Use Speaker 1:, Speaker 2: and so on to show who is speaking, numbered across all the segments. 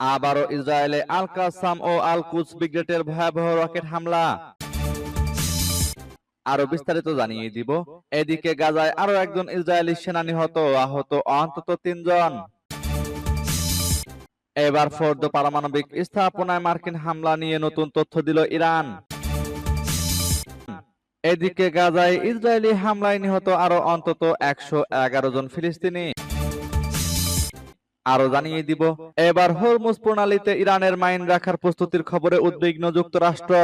Speaker 1: আবারও ইসরায়েলে আল কাসাম ও আল কুচ ব্রিগেডের ভয়াবহ রকেট হামলা। আরও বিস্তারিত জানিয়ে দিব। এদিকে গাজায় আরও একজন ইসরায়েলি সেনা নিহত আহত অন্তত তিনজন। এবার ফোর্দ পারমাণবিক স্থাপনায় মার্কিন হামলা নিয়ে নতুন তথ্য দিল ইরান। এদিকে গাজায় ইসরায়েলি হামলায় নিহত আরও অন্তত একশো এগারো জন ফিলিস্তিনি। আরও জানিয়ে দিব, এবার হরমুজ প্রণালীতে ইরানের মাইন রাখার প্রস্তুতির খবরে উদ্বিগ্ন যুক্তরাষ্ট্র।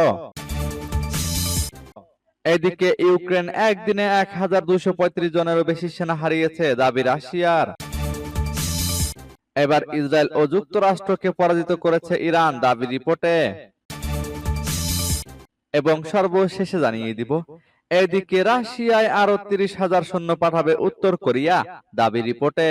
Speaker 1: এদিকে ইউক্রেন একদিনে এক হাজার দুশো পঁয়ত্রিশ জনেরও বেশি সেনা হারিয়েছে দাবি রাশিয়ার। এবার ইসরায়েল ও যুক্তরাষ্ট্রকে পরাজিত করেছে ইরান দাবি রিপোর্টে। এবং সর্বশেষে জানিয়ে দিব, এদিকে রাশিয়ায় আরও তিরিশ হাজার সৈন্য পাঠাবে উত্তর কোরিয়া, দাবি রিপোর্টে।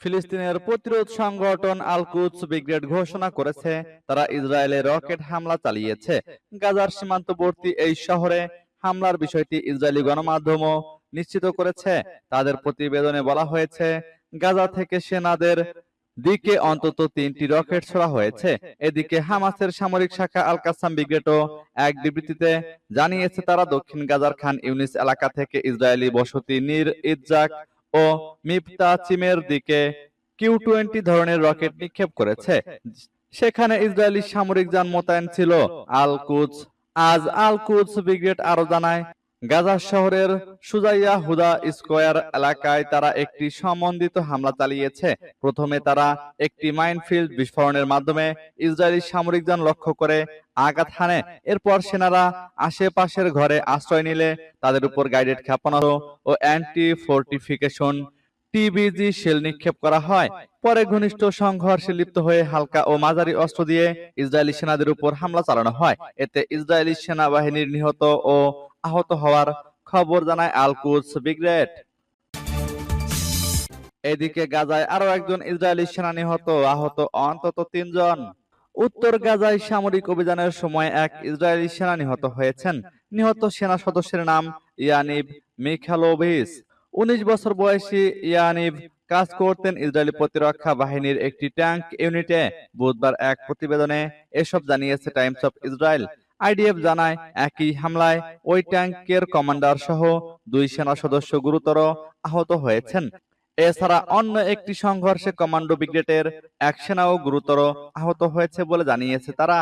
Speaker 1: ফিলিস্তিনের প্রতিরোধ সংগঠন আল কুদস ব্রিগেড ঘোষণা করেছে, তারা ইসরায়েলে রকেট হামলা চালিয়েছে। গাজার সীমান্তবর্তী এই শহরে হামলার বিষয়টি ইসরায়েলি গণমাধ্যমও নিশ্চিত করেছে। তাদের প্রতিবেদনে বলা হয়েছে, গাজা থেকে সেনাদের দিকে অন্তত তিনটি রকেট ছোড়া হয়েছে। এদিকে হামাসের সামরিক শাখা আল কাসাম ব্রিগেডও এক বিবৃতিতে জানিয়েছে, তারা দক্ষিণ গাজার খান ইউনিস এলাকা থেকে ইসরায়েলি বসতি নির ইজ্জাক ও মিপতাচিমের দিকে কিউ টোয়েন্টি ধরনের রকেট নিক্ষেপ করেছে। সেখানে ইসরায়েলি সামরিক যান মোতায়েন ছিল। আল কুচ আজ আল কুচ ব্রিগেড আরও জানায় গাজা শহরের সুজাইয়া হুদা স্কোয়ার এলাকায় তারা একটি সমন্বিত হামলা চালিয়েছে। প্রথমে তারা একটি মাইনফিল্ড বিস্ফোরণের মাধ্যমে ইসরায়েলি সামরিক যান লক্ষ্য করে আঘাত হানে। এরপর সেনারা আশেপাশের ঘরে আশ্রয় নিলে তাদের উপর গাইডেড ক্ষেপণাস্ত্র ও অ্যান্টি ফোর্টিফিকেশন টিবিজি শেল নিক্ষেপ করা হয়। পরে ঘনিষ্ঠ সংঘর্ষে লিপ্ত হয়ে হালকা ও মাঝারি অস্ত্র দিয়ে ইসরায়েলি সেনাদের উপর হামলা চালানো হয়। এতে ইসরায়েলি সেনাবাহিনীর নিহত ও আহত হওয়ার খবর জানায় আলকুস ব্রিগেড। এদিকে গাজায় আরও একজন ইসরায়েলি সেনা নিহত, আহত অন্তত তিনজন। উত্তর গাজায় সামরিক অভিযানের সময় এক ইসরায়েলি সেনা নিহত হয়েছেন। নিহত সেনা সদস্যের নাম ইয়ানিব মিখালোভিস। উনিশ বছর বয়সী ইয়ানিব কাজ করতেন ইসরায়েলি প্রতিরক্ষা বাহিনীর একটি ট্যাঙ্ক ইউনিটে। বুধবার এক প্রতিবেদনে এসব জানিয়েছে টাইমস অফ ইসরায়েল। আইডিএফ জানায়, একই হামলায় ওই ট্যাঙ্কের কমান্ডার সহ দুই সেনা সদস্য গুরুতর আহত হয়েছেন। এছাড়া অন্য একটি সংঘর্ষে কমান্ডো ব্রিগেডের এক সেনাও গুরুতর আহত হয়েছে বলে জানিয়েছে তারা।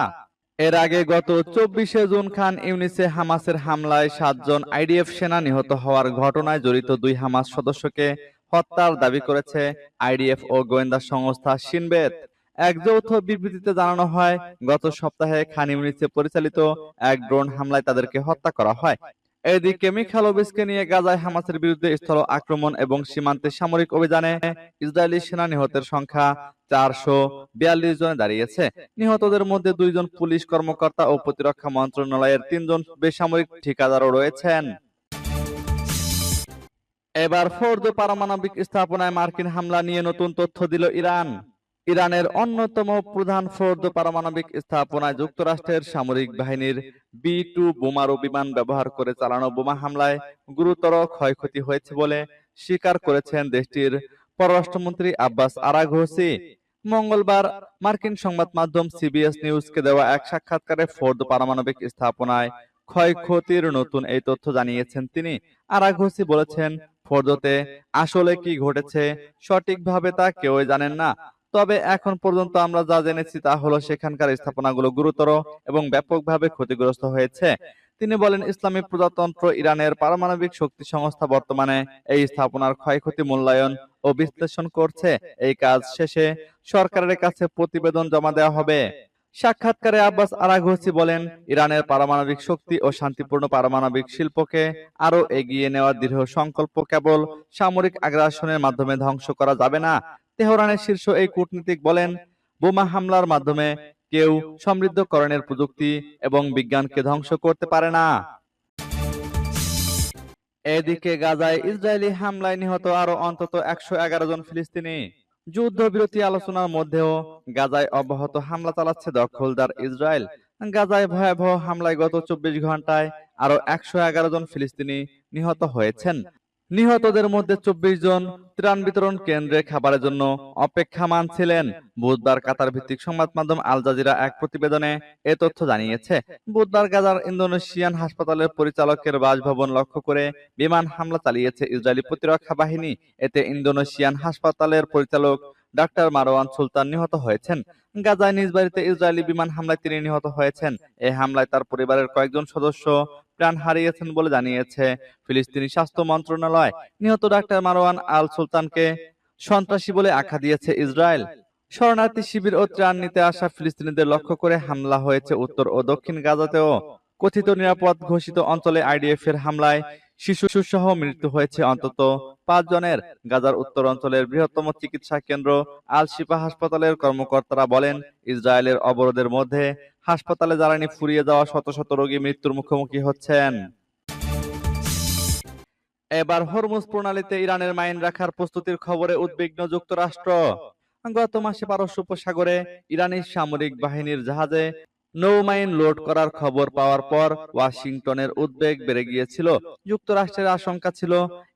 Speaker 1: এর আগে গত চব্বিশে জুন খান ইউনিসে হামাসের হামলায় সাতজন আইডিএফ সেনা নিহত হওয়ার ঘটনায় জড়িত দুই হামাস সদস্যকে হত্যার দাবি করেছে আইডিএফ ও গোয়েন্দা সংস্থা সিনবেত। এক যৌথ বিবৃতিতে জানানো হয়, গত সপ্তাহে খান ইউনিসে পরিচালিত এক ড্রোন হামলায় তাদেরকে হত্যা করা হয়। এদিকে মিখালোভিসকে নিয়ে গাজায় হামাসের বিরুদ্ধে স্থল আক্রমণ এবং সীমান্তে সামরিক অভিযানে ইসরায়েলি সেনা নিহতের সংখ্যা চারশো বিয়াল্লিশ জনে দাঁড়িয়েছে। নিহতদের মধ্যে দুইজন পুলিশ কর্মকর্তা ও প্রতিরক্ষা মন্ত্রণালয়ের তিনজন বেসামরিক ঠিকাদারও রয়েছেন। এবার ফোর্দ পারমাণবিক স্থাপনায় মার্কিন হামলা নিয়ে নতুন তথ্য দিল ইরান। ইরানের অন্যতম প্রধান ফোর্দ পারমাণবিক স্থাপনায় যুক্তরাষ্ট্রের সামরিক বাহিনীর বি টু বোমারু বিমান ব্যবহার করে চালানো বোমা হামলায় গুরুতর ক্ষয়ক্ষতি হয়েছে বলে স্বীকার করেছেন দেশটির পররাষ্ট্রমন্ত্রী আব্বাস আরাঘোসি মঙ্গলবার মার্কিন সংবাদ মাধ্যম সিবিএস নিউজকে দেওয়া এক সাক্ষাৎকারে ফোর্দ পারমাণবিক স্থাপনায় ক্ষয়ক্ষতির নতুন এই তথ্য জানিয়েছেন তিনি। আরাঘোসি বলেছেন ফোর্দতে আসলে কি ঘটেছে, সঠিকভাবে তা কেউই জানেন না। তবে এখন পর্যন্ত আমরা যা জেনেছি তা হলো সেখানকার স্থাপনাগুলো গুরুতর এবং ব্যাপকভাবে ক্ষতিগ্রস্ত হয়েছে। তিনি বলেন, ইসলামী প্রজাতন্ত্র ইরানের পারমাণবিক শক্তি সংস্থা বর্তমানে এই স্থাপনার ক্ষয়ক্ষতি মূল্যায়ন ও বিশ্লেষণ করছে। এই কাজ শেষে সরকারের কাছে প্রতিবেদন জমা দেওয়া হবে। সাক্ষাৎকারে আব্বাস আরাঘোসি বলেন, ইরানের পারমাণবিক শক্তি ও শান্তিপূর্ণ পারমাণবিক শিল্পকে আরও এগিয়ে নেওয়ার দৃঢ় সংকল্প কেবল সামরিক আগ্রাসনের মাধ্যমে ধ্বংস করা যাবে না তেহরানের শীর্ষ এই কূটনীতিক বলেন, বোমা হামলার মাধ্যমে কেউ সমৃদ্ধকরণের প্রযুক্তি এবং বিজ্ঞানকে ধ্বংস করতে পারে না। এদিকে গাজায় ইসরায়েলি হামলায় নিহত আরও অন্তত একশো এগারো জন ফিলিস্তিনি। যুদ্ধবিরতি আলোচনার মধ্যেও গাজায় অব্যাহত হামলা চালাচ্ছে দখলদার ইসরায়েল। গাজায় ভয়াবহ হামলায় গত চব্বিশ ঘন্টায় আরও একশো এগারো জন ফিলিস্তিনি নিহত হয়েছেন। নিহতদের মধ্যে চব্বিশ জন ত্রাণ বিতরণ কেন্দ্রে খাবারের জন্য অপেক্ষামান ছিলেন। বুধবার কাতার ভিত্তিক সংবাদ মাধ্যম আল জাজিরা এক প্রতিবেদনে এ তথ্য জানিয়েছে। বুধবার গাজার ইন্দোনেশিয়ান হাসপাতালের পরিচালকের বাসভবন লক্ষ্য করে বিমান হামলা চালিয়েছে ইসরায়েলি প্রতিরক্ষা বাহিনী। এতে ইন্দোনেশিয়ান হাসপাতালের পরিচালক ডাক্তার মারওয়ান সুলতান নিহত হয়েছেন। গাজায় নিজ বাড়িতে ইসরায়েলি বিমান হামলায় তিনি নিহত হয়েছেন। এই হামলায় তার পরিবারের কয়েকজন সদস্য প্রাণ হারিয়েছেন বলে জানিয়েছে ফিলিস্তিনি স্বাস্থ্য মন্ত্রণালয়। নিহত ডাক্তার মারওয়ান আল সুলতানকে সন্ত্রাসী বলে আখ্যা দিয়েছে ইসরায়েল। শরণার্থী শিবির ও ত্রাণ নিতে আসা ফিলিস্তিনিদের লক্ষ্য করে হামলা হয়েছে উত্তর ও দক্ষিণ গাজাতেও। কথিত নিরাপদ ঘোষিত অঞ্চলে আইডিএফ এর হামলায় শিশু সহ মৃত্যু হয়েছে অন্তত পাঁচ জনের। গাজার উত্তর অঞ্চলের বৃহত্তম চিকিৎসা কেন্দ্র আল শিফা হাসপাতালের কর্মকর্তারা বলেন, ইসরায়েলের অবরোধের মধ্যে হাসপাতালে জ্বালানি ফুরিয়ে যাওয়া শত শত রোগী মৃত্যুর মুখোমুখি হচ্ছেন। এবার হরমুজ প্রণালীতে ইরানের মাইন রাখার প্রস্তুতির খবরে উদ্বিগ্ন যুক্তরাষ্ট্র। গত মাসে পারস্য উপসাগরে ইরানি সামরিক বাহিনীর জাহাজে নৌমাইন লোড করার খবর পাওয়ার পর ওয়াশিংটনের উদ্বেগ বেড়ে গিয়েছিল। যুক্তরাষ্ট্রের আশঙ্কা ছিল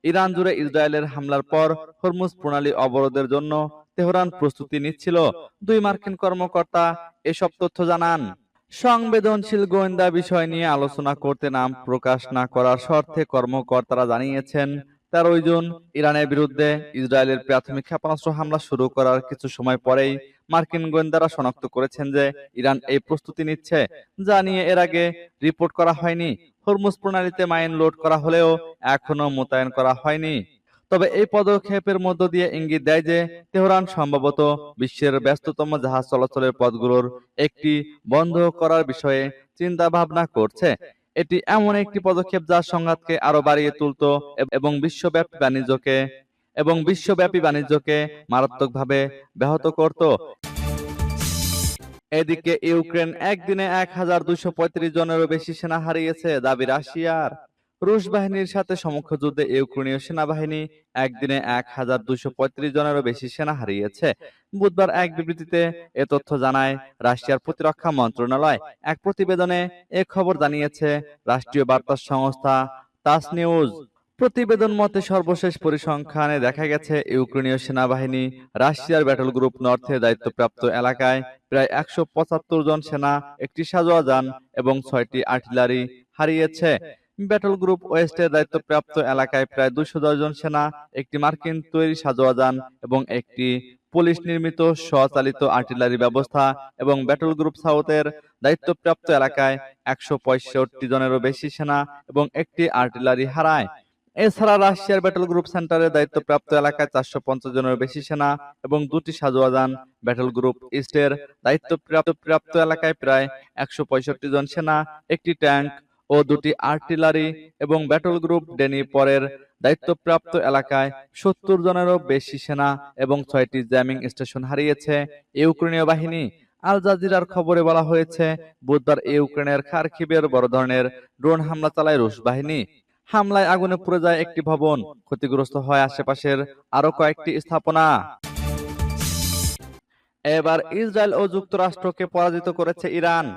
Speaker 1: ইরান জুড়ে ইসরায়েলের হামলার পর হরমুজ প্রণালী অবরোধের জন্য তেহরান প্রস্তুতি নিচ্ছিল। দুই মার্কিন কর্মকর্তা এসব তথ্য জানান। সংবেদনশীল গোয়েন্দা বিষয় নিয়ে আলোচনা করতে নাম প্রকাশ না করার শর্তে কর্মকর্তারা জানিয়েছেন তেরোই জুন ইরানের বিরুদ্ধে ইসরায়েলের প্রাথমিক ক্ষেপণাস্ত্র হামলা শুরু করার কিছু সময় পরেই মার্কিন গোয়েন্দারা শনাক্ত করেছেন যে ইরান এই প্রস্তুতি নিচ্ছে, যা নিয়ে এর আগে রিপোর্ট করা হয়নি। হরমুজ প্রণালীতে মাইন লোড করা হলেও এখনও মোতায়েন করা হয়নি। তবে এই পদক্ষেপের মধ্য দিয়ে ইঙ্গিত দেয় যে তেহরান সম্ভবত বিশ্বের ব্যস্ততম জাহাজ চলাচলের পথগুলোর একটি বন্ধ করার বিষয়ে চিন্তা ভাবনা করছে। এটি এমন একটি পদক্ষেপ যা সংঘাতকে আরও বাড়িয়ে তুলত এবং বিশ্বব্যাপী বাণিজ্যকে এবং বিশ্বব্যাপী বাণিজ্যকে মারাত্মকভাবে ব্যাহত করত। এদিকে ইউক্রেন একদিনে এক হাজার দুশো পঁয়ত্রিশ জনেরও বেশি সেনা হারিয়েছে দাবি রাশিয়ার। রুশ বাহিনীর সাথে সমক্ষ যুদ্ধে ইউক্রেনীয় সেনাবাহিনী একদিনে এক হাজার দুইশো পঁয়ত্রিশ জনেরও বেশি সেনা হারিয়েছে। বুধবার এক বিবৃতিতে এ তথ্য জানায়, রাশিয়ার প্রতিরক্ষা মন্ত্রণালয় এক প্রতিবেদনে এ খবর জানিয়েছে, রাষ্ট্রীয় বার্তা সংস্থা তাস নিউজ প্রতিবেদন মতে সর্বশেষ পরিসংখ্যানে দেখা গেছে, ইউক্রেনীয় সেনাবাহিনী রাশিয়ার ব্যাটল গ্রুপ নর্থে দায়িত্বপ্রাপ্ত এলাকায় প্রায় একশো পঁচাত্তর জন সেনা, একটি সাজোয়া যান এবং ছয়টি আর্টিলারি হারিয়েছে। ব্যাটল গ্রুপ ওয়েস্টের দায়িত্বপ্রাপ্ত এলাকায় প্রায় দুশো জন সেনা, একটি মার্কিন তৈরি সাজোয়া যান এবং একটি পুলিশ নির্মিত স্বচালিত আর্টিলারি ব্যবস্থা এবং ব্যাটল গ্রুপ সাউথের দায়িত্বপ্রাপ্ত এলাকায় একশো পঁয়ষট্টি জনেরও বেশি সেনা এবং একটি আর্টিলারি হারায়। এছাড়া রাশিয়ার ব্যাটল গ্রুপ সেন্টারের দায়িত্বপ্রাপ্ত এলাকায় চারশো পঞ্চাশ জনের বেশি সেনা এবং দুটি সাজোয়া যান ব্যাটল গ্রুপ ইস্টের দায়িত্বপ্রাপ্ত প্রাপ্ত এলাকায় প্রায় একশো পঁয়ষট্টি জন সেনা, একটি ট্যাঙ্ক ও দুটি আর্টিলারি এবং ব্যাটল গ্রুপ ডেনি পরের দায়িত্বপ্রাপ্ত এলাকায় সত্তর জনেরও বেশি সেনা এবং ছয়টি জ্যামিং স্টেশন হারিয়েছে ইউক্রেনীয় বাহিনী। আল জাজিরার খবরে বলা হয়েছে, বুধবার ইউক্রেনের খারকিবের বড় ধরনের ড্রোন হামলা চালায় রুশ বাহিনী। হামলায় আগুনে পুড়ে যায় একটি ভবন, ক্ষতিগ্রস্ত হয় আশেপাশের আরও কয়েকটি স্থাপনা। এবার ইসরায়েল ও যুক্তরাষ্ট্রকে পরাজিত করেছে ইরান।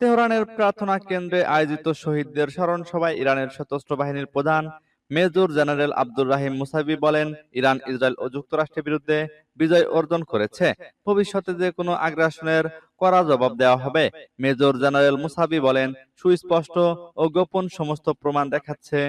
Speaker 1: তেহরানের প্রার্থনা কেন্দ্রে আয়োজিত শহীদদের স্মরণ সভায় ইরানের সশস্ত্র বাহিনীর প্রধান major general Abdur Rahim Mousavi বলেন, ইরান, ইসরায়েল ও যুক্তরাষ্ট্রের বিরুদ্ধে বিজয় অর্জন করেছে। ভবিষ্যতে যে কোনো আগ্রাসনের কড়া জবাব দেওয়া হবে। মেজর জেনারেল মুসাবি বলেন, সুস্পষ্ট ও গোপন সমস্ত প্রমাণ দেখাচ্ছে,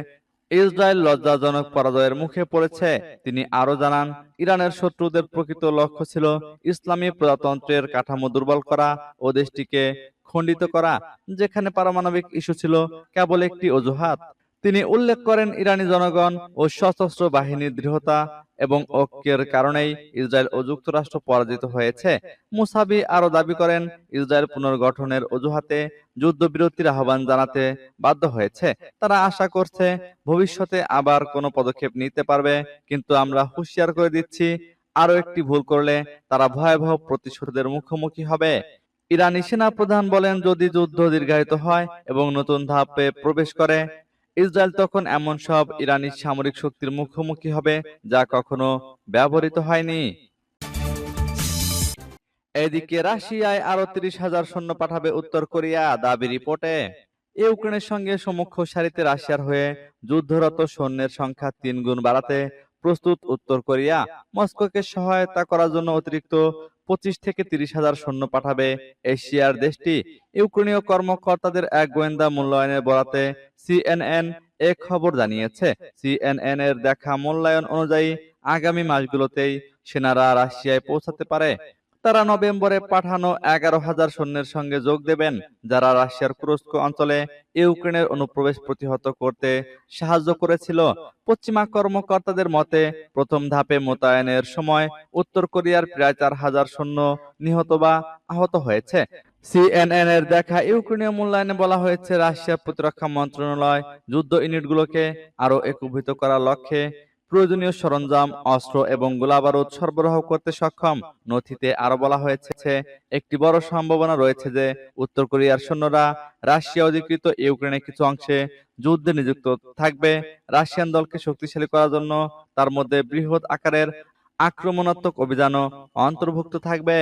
Speaker 1: ইসরায়েল লজ্জাজনক পরাজয়ের মুখে পড়েছে। তিনি আরও জানান, ইরানের শত্রুদের প্রকৃত লক্ষ্য ছিল ইসলামী প্রজাতন্ত্রের কাঠামো দুর্বল করা ও দেশটিকে খণ্ডিত করা, যেখানে পারমাণবিক ইস্যু ছিল কেবল একটি অজুহাত। তিনি উল্লেখ করেন ইরানি জনগণ ও সশস্ত্র বাহিনীর দৃঢ়তা এবং ঐক্যের কারণেই ইসরায়েল ও যুক্তরাষ্ট্র পরাজিত হয়েছে। মুসাবি আরও দাবি করেন, ইসরায়েল পুনর্গঠনের অজুহাতে যুদ্ধবিরতির আহ্বান জানাতে বাধ্য হয়েছে। তারা আশা করছে, ভবিষ্যতে আবার কোনো পদক্ষেপ নিতে পারবে, কিন্তু আমরা হুঁশিয়ার করে দিচ্ছি আরও একটি ভুল করলে তারা ভয়াবহ প্রতিশোধের মুখোমুখি হবে। ইরানি সেনাপ্রধান বলেন, যদি যুদ্ধ দীর্ঘায়িত হয় এবং নতুন ধাপে প্রবেশ করে, ইসরায়েল তখন এমন সব ইরানি সামরিক শক্তির মুখোমুখি হবে যা কখনো ব্যবহৃত হয়নি। এদিকে রাশিয়ায় আরও তিরিশ হাজার সৈন্য পাঠাবে উত্তর কোরিয়া দাবি রিপোর্টে। ইউক্রেনের সঙ্গে সম্মুখ সারিতে রাশিয়ার হয়ে যুদ্ধরত সৈন্যের সংখ্যা তিন গুণ বাড়াতে প্রস্তুত উত্তর কোরিয়া মস্কোকে সহায়তা করার জন্য অতিরিক্ত পঁচিশ থেকে তিরিশ হাজার সৈন্য পাঠাবে। এশিয়ার দেশটি ইউক্রেনীয় কর্মকর্তাদের এক গোয়েন্দা মূল্যায়নের বরাতে সিএনএন এ খবর জানিয়েছে। সিএনএন এর দেখা মূল্যায়ন অনুযায়ী আগামী মাসগুলোতেই সেনারা রাশিয়ায় পৌঁছাতে পারে। তারা নভেম্বরে পাঠানো এগারো হাজার সৈন্যের সঙ্গে যোগ দেবেন, যারা রাশিয়ার কুরস্ক অঞ্চলে ইউক্রেনের অনুপ্রবেশ প্রতিহত করতে সাহায্য করেছিল। পশ্চিমা কর্মকর্তাদের মতে, প্রথম ধাপে মোতায়েনের সময় উত্তর কোরিয়ার প্রায় চার হাজার সৈন্য নিহত বা আহত হয়েছে। সিএনএন এর দেখা ইউক্রেনীয় মূল্যায়নে বলা হয়েছে রাশিয়ার প্রতিরক্ষা মন্ত্রণালয় যুদ্ধ ইউনিটগুলোকে আরও একীভূত করার লক্ষ্যে প্রয়োজনীয় সরঞ্জাম, অস্ত্র এবং গোলাবারুদ সরবরাহ করতে সক্ষম। নথিতে আরও বলা হয়েছে, একটি বড় সম্ভাবনা রয়েছে যে উত্তর কোরিয়ার সৈন্যরা রাশিয়া অধিকৃত ইউক্রেনের কিছু অংশে যুদ্ধে নিযুক্ত থাকবে। রাশিয়ান দলকে শক্তিশালী করার জন্য তার মধ্যে বৃহৎ আকারের আক্রমণাত্মক অভিযানও অন্তর্ভুক্ত থাকবে।